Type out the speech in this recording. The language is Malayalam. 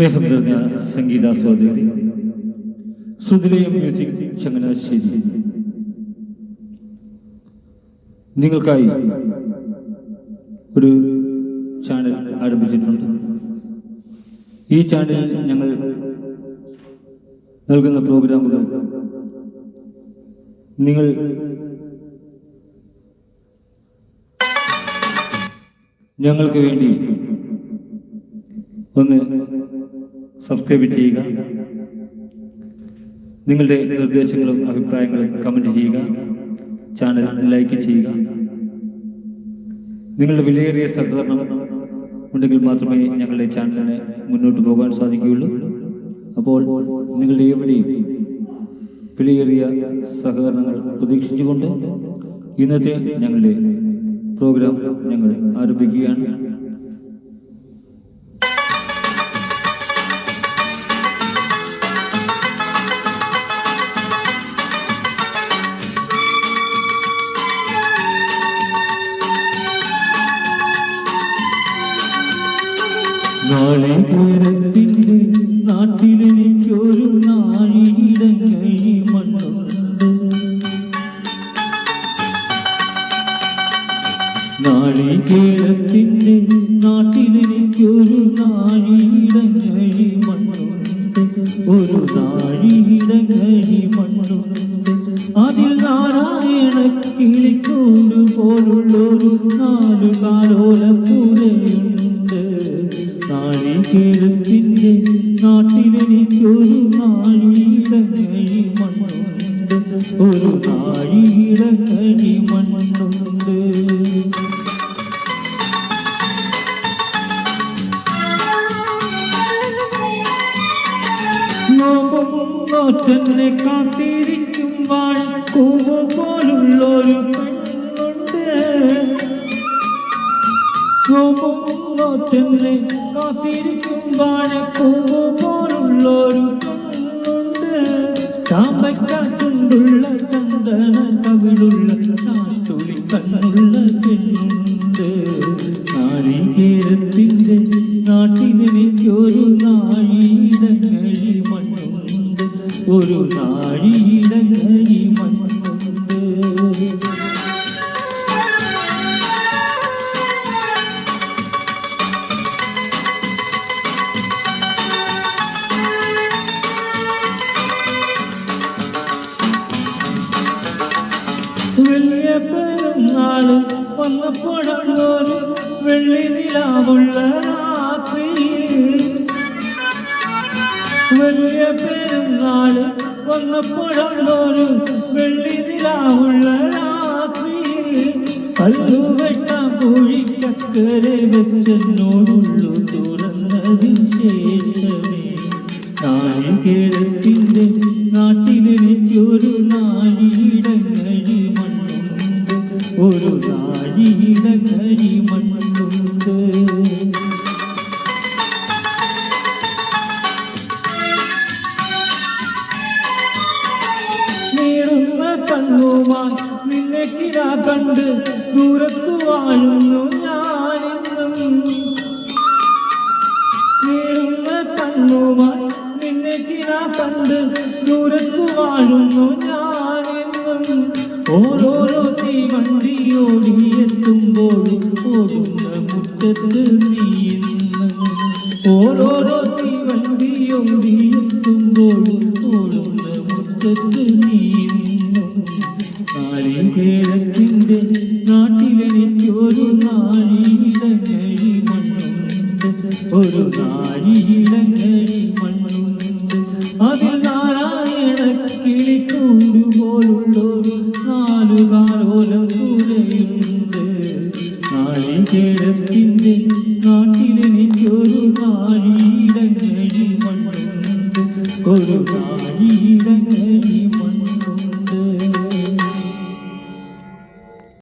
സ്നേഹം നിറഞ്ഞ സംഗീതാസ്വാദകരെ. സുതിലയം മ്യൂസിക് ചങ്ങനാശ്ശേരി. നിങ്ങൾക്കായി ഒരു ചാനൽ ആരംഭിച്ചിട്ടുണ്ട്. ഈ ചാനലിൽ ഞങ്ങൾ നൽകുന്ന പ്രോഗ്രാമുകൾ നിങ്ങൾ ഞങ്ങൾക്ക് വേണ്ടി ഒന്ന് സബ്സ്ക്രൈബ് ചെയ്യുക. നിങ്ങളുടെ നിർദ്ദേശങ്ങളും അഭിപ്രായങ്ങളും കമന്റ് ചെയ്യുക. ചാനൽ ലൈക്ക് ചെയ്യുക. നിങ്ങളുടെ വിലയേറിയ സഹകരണം ഉണ്ടെങ്കിൽ മാത്രമേ ഞങ്ങളുടെ ചാനലിനെ മുന്നോട്ട് പോകാൻ സാധിക്കുകയുള്ളൂ. അപ്പോൾ നിങ്ങളുടെ എവിടെയും വിലയേറിയ സഹകരണങ്ങൾ പ്രതീക്ഷിച്ചുകൊണ്ട് ഇന്നത്തെ ഞങ്ങളുടെ പ്രോഗ്രാം ഞങ്ങൾ ആരംഭിക്കുകയാണ്. നാളികേരത്തിന്റെ നാട്ടിലെനിക്കൊരു നാഴിയിടങ്ങി മണ്ണുണ്ട് നാളികേരത്തിന്റെ നാട്ടിലെനിക്കൊരു നാഴിയിടങ്ങി മണ്ണുണ്ട് ഒരു നാഴിയിടങ്ങി മണ്ണുണ്ട് അതിൽ നാരായണ കിളിക്കൂട് പോലുള്ളൊരു നാലു നാളികേരത്തിന്റെ നാട്ടിലെനിക്കൊരു നാഴിയിടങ്ങി മണ്ണുണ്ട് ഒരു നാഴിയിടങ്ങി മണ്ണുണ്ട്. നോമ്പൊന്നെ കാത്തിരിക്കുമ്പോൾ കൂവ പോലുള്ളൊരു പെണ്ണുണ്ട്. നോമ്പൊന്നെ കാത്തിരിക്കും വാഴപ്പൂവ് പോലുള്ളൊരു പെണ്ണുണ്ട് ചാമ്പയ്ക്ക ചുണ്ടുള്ള ചന്ദന കവിളുള്ള ചാട്ടുളി കണ്ണുള്ള പെരുന്നാൾ വന്നപ്പോഴൊരു വെള്ളി നിലാവുള്ള രാത്രി വലിയ പെരുന്നാൾ വന്നപ്പോഴൊരു വെള്ളി നിലാവുള്ള രാത്രി കല്ലുവെട്ട കോഴിക്കക്കരെ വെച്ചെന്നോടുള്ളു തുറന്നതിന് ശേഷമേ. നാളികേരത്തിന്റെ നാട്ടിലെനിക്കൊരു നാഴിയിടങ്ങഴി കണ്ട് ദൂരത്തു വാഴുന്നു ഞാനിന്നും. നീറുന്ന കണ്ണുമായി നിന്നെ കിരാ കണ്ട് ദൂരത്തു വാഴുന്നു ഞാനെന്നും. ഓരോരോ തീവണ്ടി ഓടിയെത്തുമ്പോൾ പോകുന്ന മുറ്റത്ത് നീയെന്ന് ഓരോരോ തീവണ്ടി ഓടിയെത്തുമ്പോൾ പോകുന്ന മുറ്റത്ത് നീയെന്നും നാളികേരത്തിന്റെ നാട്ടിലെനിക്കൊരു ഒരു നാഴിയിലങ്ങളിൽ മണ്ണുണ്ട്. അതിൽ നാരായണ കിളിക്കൂടുപോലുള്ളൊരു നാലുകാലോലം കൂടെയുണ്ട് മണ്ണുണ്ട്. ഒരു നാഴി